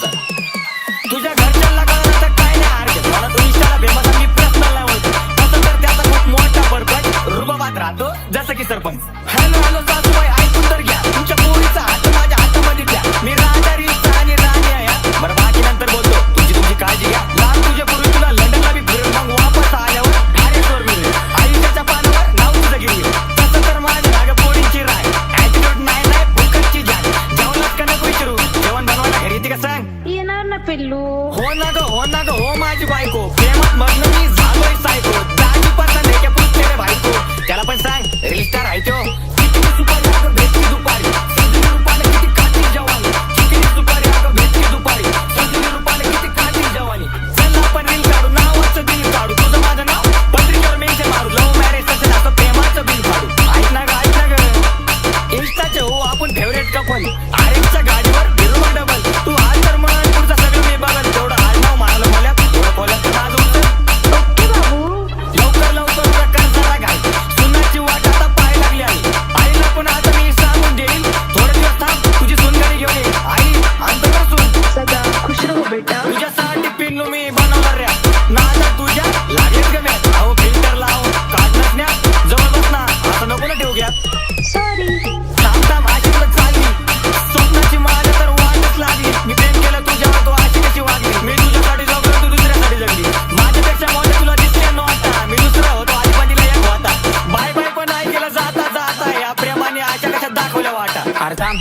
Stop. पिल्लू. हो ना ग हो ना ग हो माझी बायको. प्रेमात मधलं मी अरे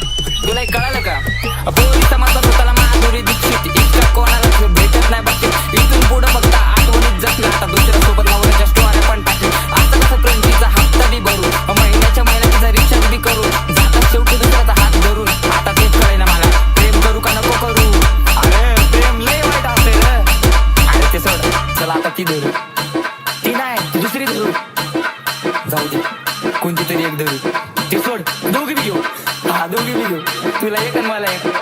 तुला एक कळालं का? पूर्वी समजला स्वतःला माधुरी दीक्षित. इच्छा कोणाला भेटत नाही बघते इथून पुढं फक्त आठवणीत जगला आता दुसऱ्या सोबत नवऱ्याच्या स्टोऱ्या पण टाकली आता कसं फ्रेंडीचा हप्ता बी भरू. महिन्याच्या महिन्याचा रिचार्ज बी करू. जाता शेवटी दुसऱ्याचा हात धरून. आता तेच कळेना मला प्रेम करू का नको करू? अरे प्रेम लय वाईट असेल अरे ते सोड. चला आता ती धरू. ती नाही दुसरी धरू. जाऊ दे. कोणती तरी एक धरू. ते सोड. दोघी बी घेऊ. दोघी बी घेऊ तुला एक आणि मला एक.